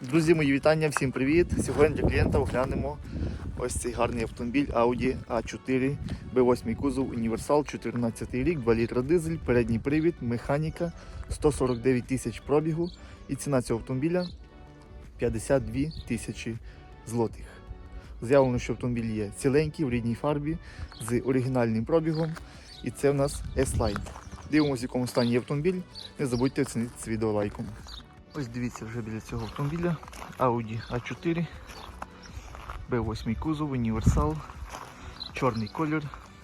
Друзі, мої вітання, всім привіт! Сьогодні для клієнта оглянемо ось цей гарний автомобіль Audi A4 B8 кузов Універсал 14 рік, 2 літра дизель, передній привід, механіка, 149 тисяч пробігу і ціна цього автомобіля 52 тисячі злотих. З'явлено, що автомобіль є ціленький, в рідній фарбі, з оригінальним пробігом. І це в нас S-Line. Дивимося, в якому стані є автомобіль. Не забудьте оцінити це відео лайком. Ось дивіться вже біля цього автомобіля Audi A4, B8 кузов, універсал, чорний колір,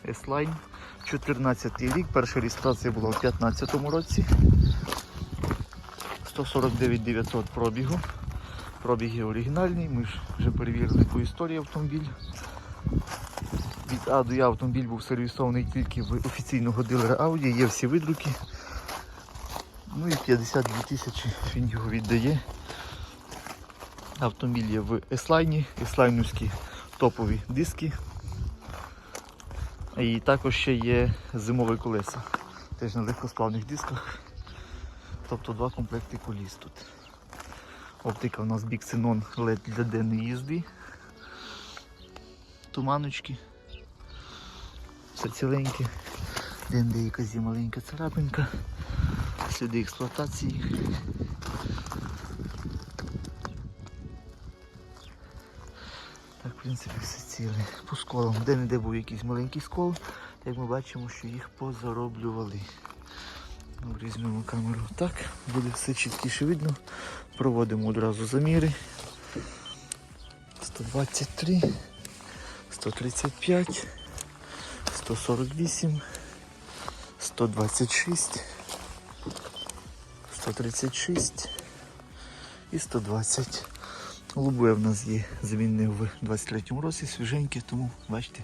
S-Line, 14 рік, перша реєстрація була у 2015 році. 149 900 пробігу. Пробіг є оригінальний, ми ж вже перевірили по історії автомобіль. Від А до Я автомобіль був сервісований тільки в офіційного дилера Audi, є всі видруки. Ну і 52 тисячі він його віддає. Автомобіль є в S-Line, S-Line топові диски. І також ще є зимові колеса. Теж на легкосплавних дисках. Тобто два комплекти коліс тут. Оптика у нас Big Xenon LED для денної їзди. Туманочки. Все ціленьке. Де якась є маленька царапинка. Сліди експлуатації. Так, в принципі, все ціле. По сколам. Де-не-де був якийсь маленький скол, як ми бачимо, що їх позароблювали. Ну, Візьмемо камеру так, буде все чіткіше видно. Проводимо одразу заміри. 123, 135, 148, 126. 136 і 120. Лубе в нас є замінив в 23-му році, свіженьке, тому бачите,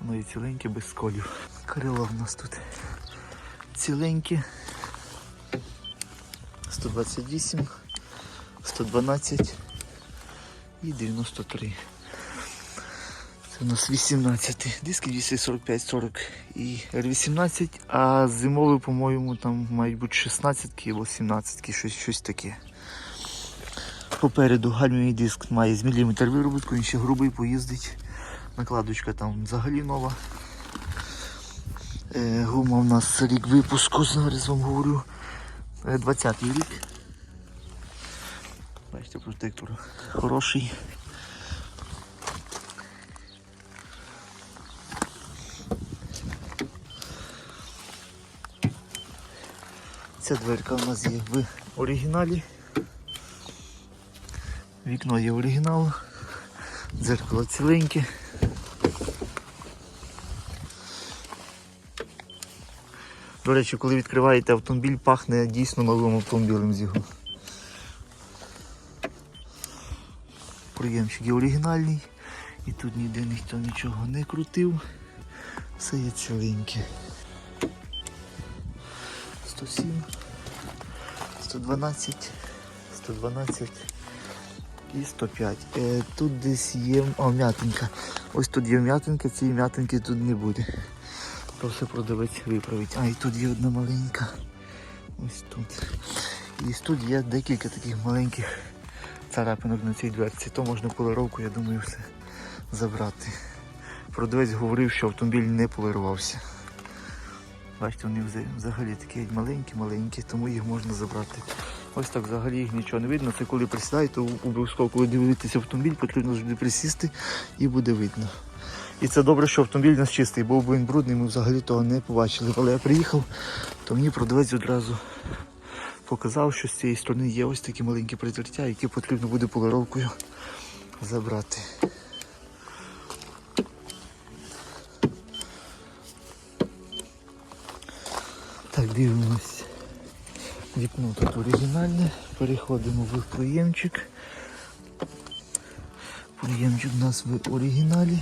воно є ціленьке без сколів. Крило в нас тут ціленьке. 128, 112 і 93. Це у нас 18 диски 245 40 і R18, а зимовий, по-моєму, там мають бути 16 або 17, щось, щось таке. Попереду гальмівний диск має з міліметр виробітку, він ще грубий поїздить. Накладочка там взагалі нова. Е, гума у нас рік випуску, зараз вам говорю. 20-й рік. Бачите, протектор хороший. Ця дверка у нас є в оригіналі. Вікно є оригінал, дзеркало ціленьке. До речі, коли відкриваєте автомобіль, пахне дійсно новим автомобілем з його. Проємчик є оригінальний і тут ніде ніхто нічого не крутив. Все є ціленьке. 107, 112, 112 і 105. Е, тут десь є о, м'ятинка. Ось тут є м'ятинка, цієї м'ятинки тут не буде. Все продавець виправить. А і тут є одна маленька. Ось тут. І тут є декілька таких маленьких царапинок на цій дверці. То можна полировку, я думаю, все забрати. Продавець говорив, що автомобіль не полирувався. Бачите, вони взагалі такі маленькі-маленькі, тому їх можна забрати. Ось так взагалі їх нічого не видно. Це коли присідаєте, то обов'язково, коли дивитися автомобіль, потрібно завжди присісти і буде видно. І це добре, що автомобіль у нас чистий, був би він брудний, ми взагалі того не побачили. Коли я приїхав, то мені продавець одразу показав, що з цієї сторони є ось такі маленькі притертя, які потрібно буде полировкою забрати. Дивимось. Вікно тут оригінальне. Переходимо в проємчик. Проємчик у нас в оригіналі.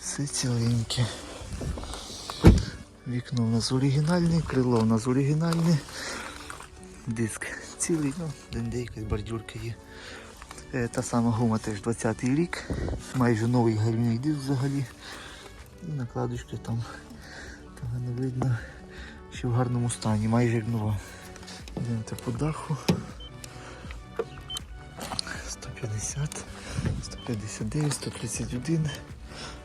Все ціленьке. Вікно у нас оригінальне, крило у нас оригінальне. Диск цілий, ну, де якась бордюрка є. Е, Та сама гума теж 20-й рік. Майже новий гальмівний диск взагалі. І накладочка там того не видно, що в гарному стані, майже як нова. Йдемте по даху. 150, 159, 131,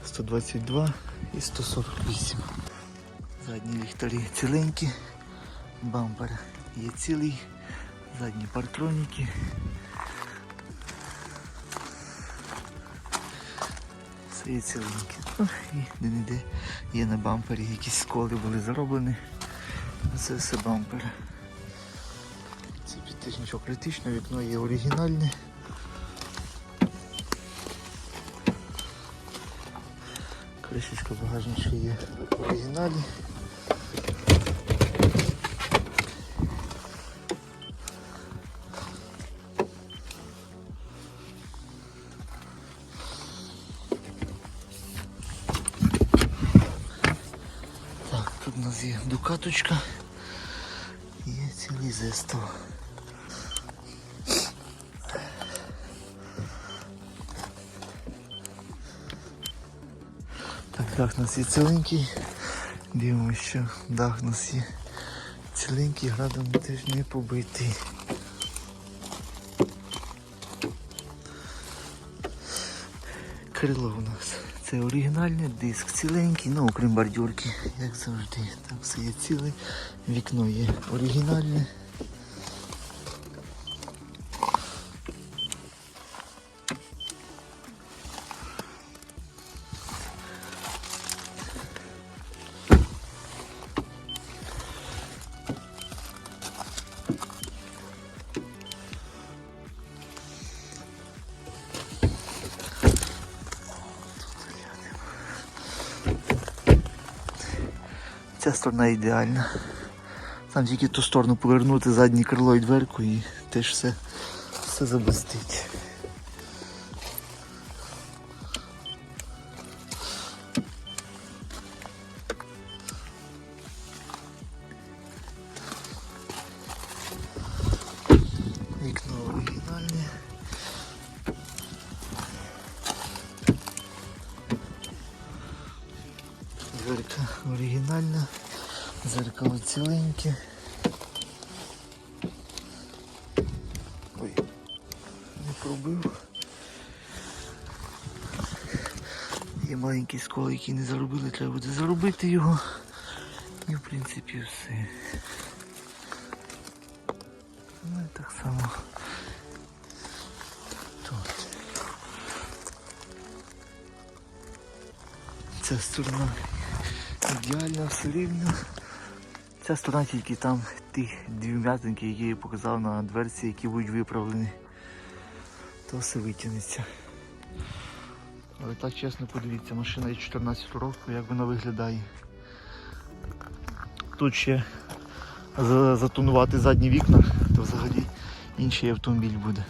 122 і 148. Задні ліхтарі ціленькі, бампер є цілий, задні партроніки. Ціленьке. Ну, і не йде є на бампері якісь сколи були зароблені. Це все бампер. Це під критичного, вікно є оригінальне. Кришечка багажничка є в оригіналі. Є дукаточка. Є цілий зестав. Так, дах нас є ціленький. Дивимося, що дах нас є ціленький, градом теж не побитий. Крило у нас. Це оригінальний диск ціленький, ну окрім бордюрки, як завжди. Так все є ціле. Вікно є оригінальне. Ця сторона ідеальна. Там тільки ту сторону повернути заднє крило і дверку і теж все, все заблистить. Який не заробили, треба буде заробити його. І в принципі все. Ну і так само. Тут. Ця сторона ідеально, все рівно. Ця сторона тільки там ті дві м'ятинки, які я показав на дверці, які будуть виправлені. То все витягнеться. Але так чесно подивіться, машина є 14 років, як вона виглядає. Тут ще затонувати задні вікна, то взагалі інший автомобіль буде.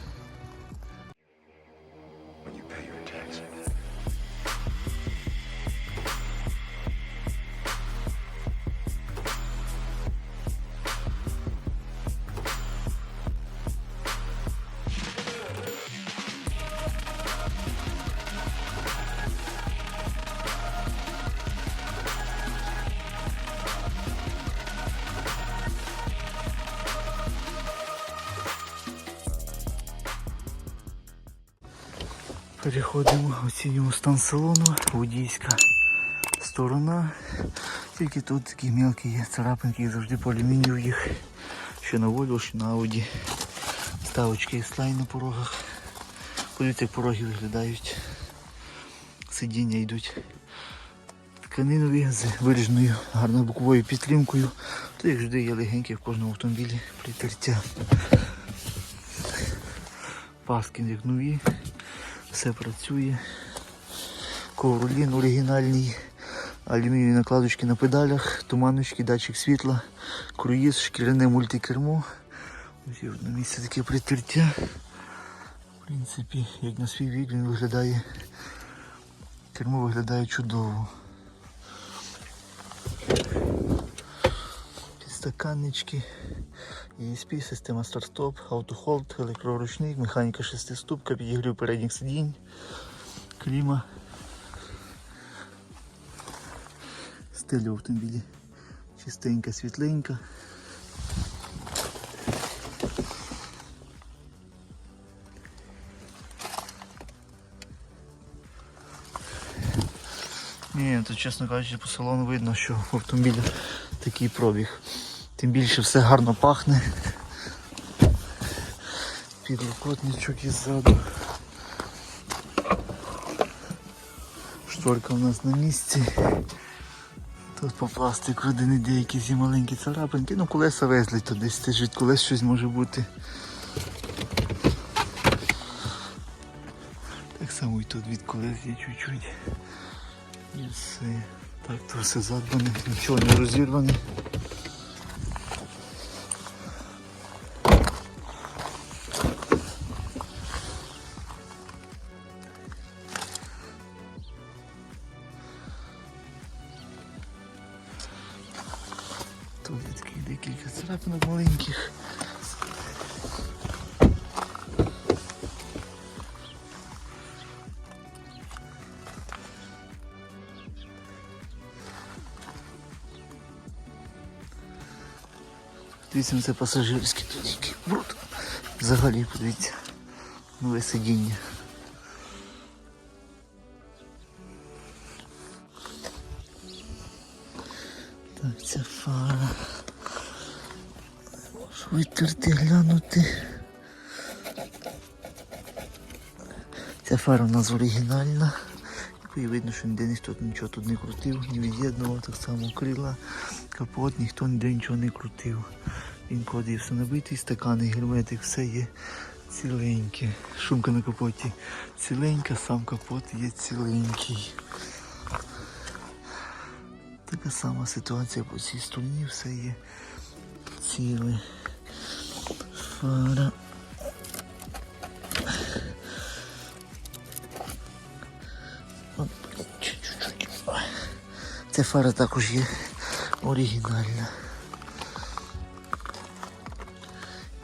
Переходимо, оцінюємо стан салону, водійська сторона. Тільки тут такі мелкі є царапинки, як завжди по алюмінію їх. Що на Volvo, що на Audi. Ставочки і слайн на порогах. Подивіться, як пороги виглядають. Сидіння йдуть тканинові з виріжною гарною боковою підтримкою. То як завжди є легеньке в кожному автомобілі притертя. Паски як нові все працює. Ковролін оригінальний, алюмінієві накладочки на педалях, туманочки, датчик світла, круїз, шкіряне мультикермо. Ось є одне місце таке притертя. В принципі, як на свій вік він виглядає. Кермо виглядає чудово. підстаканнички, ESP, система старт-стоп, автохолд, електроручник, механіка шестиступка, ступка, підігрів передніх сидінь, кліма. Стиль в автомобілі чистенька, світленька. Ні, тут чесно кажучи, по салону видно, що в автомобілі такий пробіг. Тим більше все гарно пахне. Підлокотничок іззаду. Шторка у нас на місці. Тут по пластику один іде якісь маленькі царапинки. Ну колеса везли, то десь теж від колес щось може бути. Так само і тут від колес є чуть-чуть. І все. Так, то все задбане, нічого не розірване. Дивіться, це пасажирський тут бруд. Взагалі, подивіться. Нове сидіння. Так, ця фара. Можу витерти, глянути. Ця фара у нас оригінальна. І видно, що ніде ніхто нічого тут не крутив, не від'єднував, так само крила, капот, ніхто ніде нічого не крутив. Він все набитий, стакани, герметик, все є ціленьке. Шумка на капоті ціленька, сам капот є ціленький. Така сама ситуація по цій стороні, все є ціле. Фара. От, чуть-чуть. Ця фара також є оригінальна.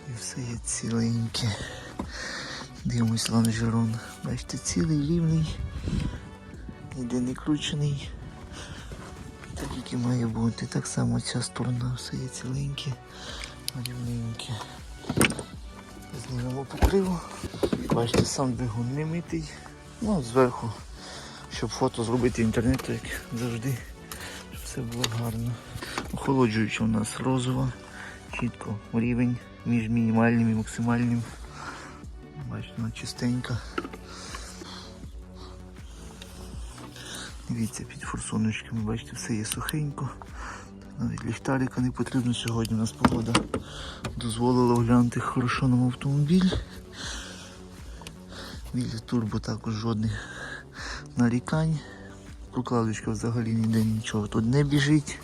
І все є ціленьке. Дивимось лонжерон. Бачите, цілий рівний. Ніде не кручений. Так як і має бути. Так само ця сторона все є ціленьке, рівненьке. Знімемо покриву. Бачите, сам двигун не митий. Ну, зверху, щоб фото зробити в інтернету, як завжди, все було гарно. Охолоджуюча у нас розова, чітко рівень між мінімальним і максимальним. Бачите, вона чистенька. Дивіться, під форсуночками, бачите, все є сухенько. Навіть ліхтарика не потрібно сьогодні. У нас погода дозволила оглянути хорошо нам автомобіль. Біля турбо також жодних нарікань. Прокладочка взагалі ніде нічого тут не біжить.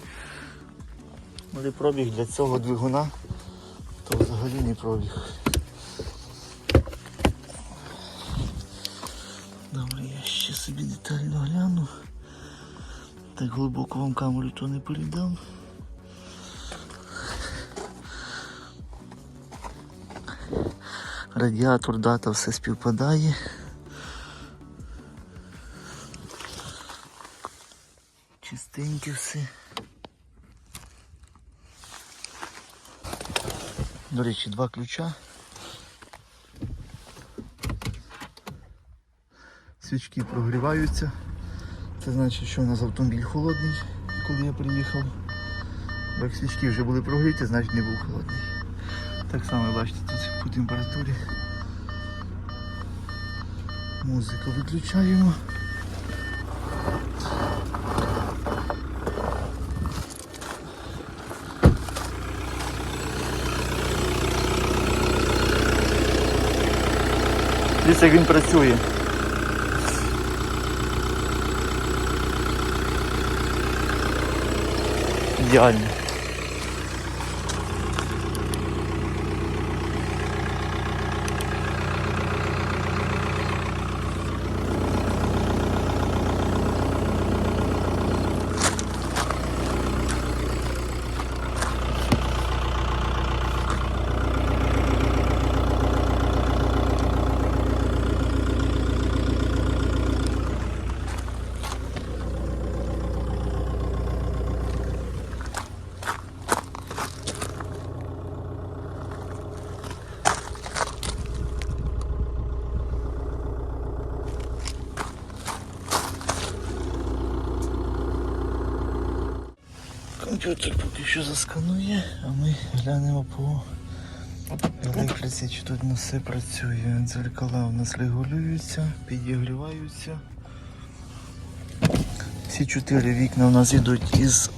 Але пробіг для цього двигуна то взагалі не пробіг. Добре, я ще собі детально гляну. Так глибоко вам камеру то не передам. Радіатор, дата, все співпадає. Чистеньке все. До речі, два ключа. Свічки прогріваються. Це значить, що у нас автомобіль холодний, коли я приїхав. Бо як свічки вже були прогріті, значить не був холодний. Так само бачите тут по температурі. Музику виключаємо. Дивіться, як він працює. Ідеально. Що засканує, а ми глянемо по електриці, чи тут на все працює. Дзеркала у нас регулюються, підігріваються. Всі чотири вікна у нас йдуть із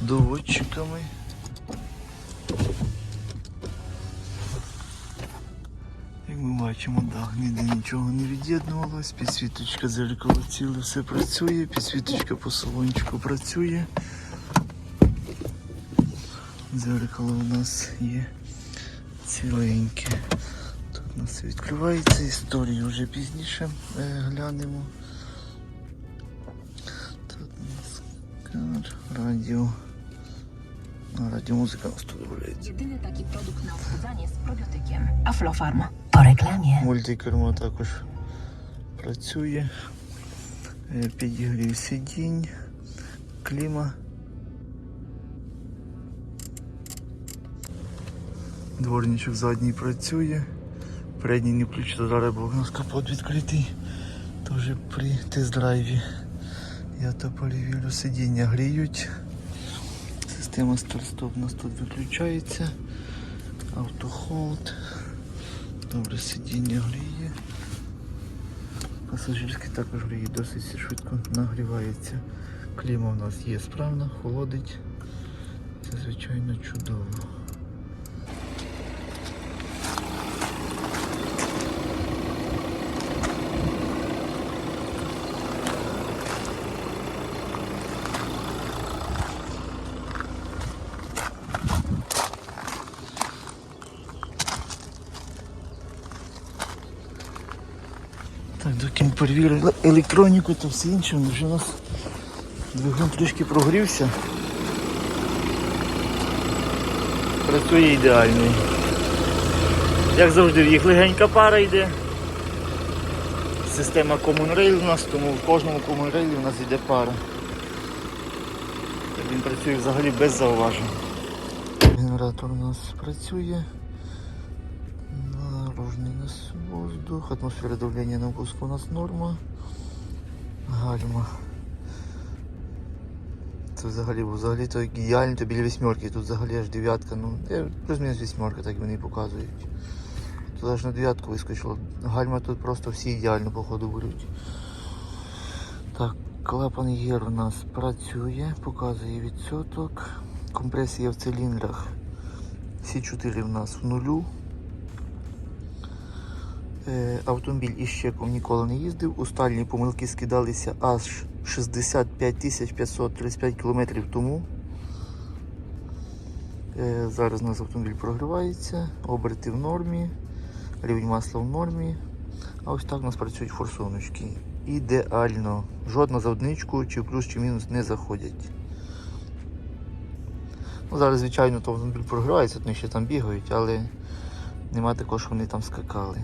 доводчиками. Як ми бачимо, дах ніде нічого не від'єднувалось, підсвіточка дзеркало ціле все працює, підсвіточка по салончику працює. Дзеркало у нас є ціленьке. Тут у нас відкривається, історію вже пізніше е, глянемо. Тут у нас кар, радіо. Радіомузика у нас тут додається. Jedyny taki produkt na odchudzanie z probiotykiem. Aflofarm. Po reklamie. Мультикермо також працює. Е, Підігрів сидінь, кліма. Дворничок задній працює. Передній не включено зараз, бо у нас капот відкритий. Теж при тест-драйві. Я то перевірю, сидіння гріють. Система старт-стоп у нас тут виключається. Автохолд. Добре, сидіння гріє. Пасажирський також гріє, досить швидко нагрівається. Кліма у нас є справна, холодить. Це звичайно чудово. Так, доки ми перевірили електроніку та все інше, вже у нас двигун трішки прогрівся. Працює ідеально. Як завжди, в їх легенька пара йде. Система Common Rail у нас, тому в кожному Common у нас йде пара. Він працює взагалі без зауважень. Генератор у нас працює. Нас воздух, атмосфера давлення на впуску у нас норма. Гальма. Це взагалі, взагалі то ідеально, то біля вісьмерки, тут взагалі аж дев'ятка, ну плюс-мінус вісьмерка, так вони показують. Тут аж на дев'ятку вискочило. Гальма тут просто всі ідеально походу беруть. Так, клапан ЄР у нас працює, показує відсоток. Компресія в циліндрах. Всі чотири в нас в нулю. Е, Автомобіль із чеком ніколи не їздив. Устальні помилки скидалися аж 65 тисяч 535 кілометрів тому. Е, Зараз у нас автомобіль прогрівається, оберти в нормі, рівень масла в нормі. А ось так у нас працюють форсуночки. Ідеально. Жодна за чи плюс, чи мінус не заходять. Ну, зараз, звичайно, то автомобіль прогрівається, вони ще там бігають, але нема такого, що вони там скакали.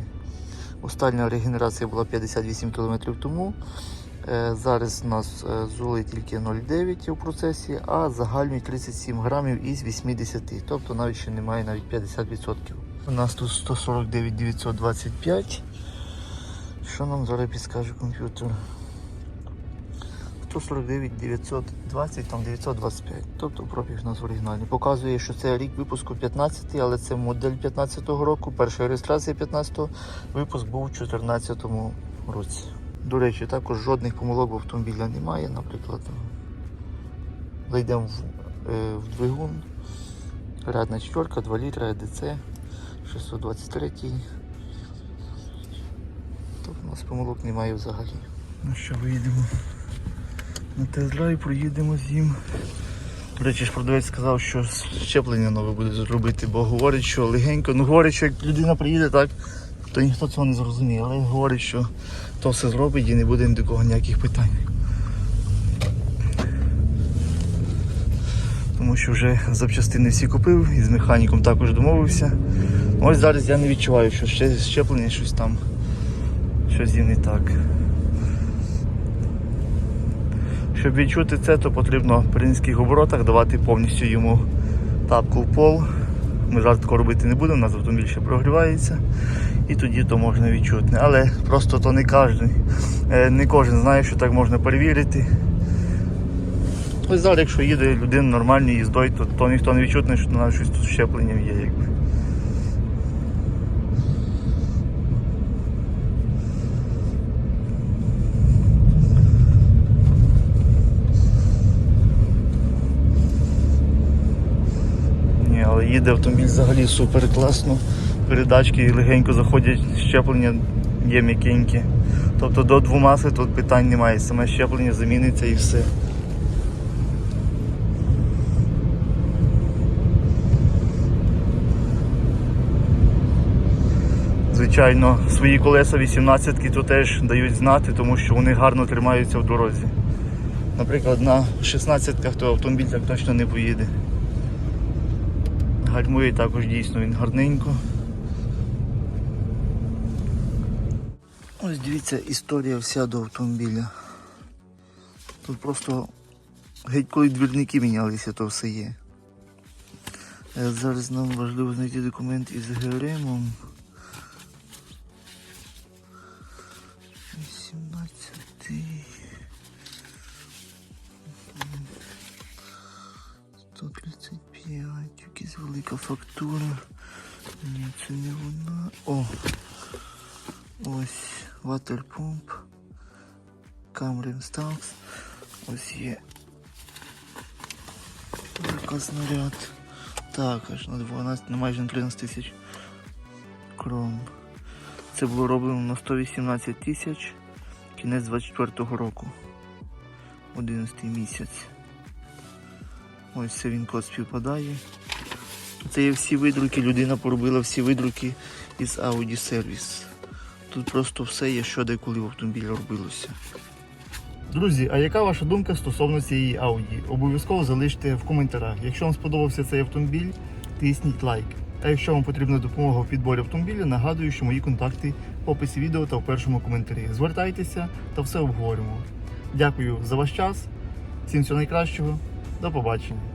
Остання регенерація була 58 км тому. Е, Зараз у нас золи зули тільки 0,9 у процесі, а загальні 37 грамів із 80. Тобто навіть ще немає навіть 50%. У нас тут 149 925. Що нам зараз підскаже комп'ютер? 149 920, там 925. Тобто пробіг у нас в оригіналі. Показує, що це рік випуску 15, але це модель 15-го року. Перша реєстрація 15-го, випуск був у 2014 році. До речі, також жодних помилок в автомобіля немає. Наприклад, зайдемо в, е, в двигун. Рядна четверка, 2 літра, ЕДЦ, 623. Тобто у нас помилок немає взагалі. Ну що, виїдемо на тест-драйв, проїдемо з ним. До речі, ж продавець сказав, що щеплення нове буде зробити, бо говорить, що легенько, ну говорить, що як людина приїде, так, то ніхто цього не зрозуміє, але говорить, що то все зробить і не буде ні до кого ніяких питань. Тому що вже запчастини всі купив і з механіком також домовився. Ось зараз я не відчуваю, що ще щеплення щось там, щось є не так. Щоб відчути це, то потрібно при низьких оборотах давати повністю йому тапку в пол. Ми зараз такого робити не будемо, у нас автомобіль ще прогрівається і тоді то можна відчути. Але просто то не кожен, е, не кожен знає, що так можна перевірити. Ось зараз, якщо їде людина нормальною їздою, то, то ніхто не відчутне, що на щось тут з щепленням є. Якби. Ні, але їде автомобіль взагалі супер класно. Передачки легенько заходять, щеплення є м'якенькі. Тобто до двомаси тут питань немає. Саме щеплення заміниться і все. Звичайно, свої колеса 18-ки тут теж дають знати, тому що вони гарно тримаються в дорозі. Наприклад, на 16-ках то автомобіль так точно не поїде. Гальмує також дійсно він гарненько. Ось дивіться історія вся до автомобіля. Тут просто геть коли двірники мінялися, то все є. Е, Зараз нам важливо знайти документ із ГРМом. Якась фактура. Ні, це не вона. О! Ось ватерпумп. Камрин Стакс. Ось є. Снаряд. Так, аж на 12, на майже на 13 тисяч крон. Це було роблено на 118 тисяч. Кінець 24-го року. 11 місяць. Ось це він код співпадає. Це є всі видруки, людина поробила всі видруки із Audi Service. Тут просто все є, що деколи в автомобілі робилося. Друзі, а яка ваша думка стосовно цієї Audi? Обов'язково залиште в коментарях. Якщо вам сподобався цей автомобіль, тисніть лайк. А якщо вам потрібна допомога в підборі автомобіля, нагадую, що мої контакти в описі відео та в першому коментарі. Звертайтеся та все обговоримо. Дякую за ваш час. Всім всього найкращого. До побачення.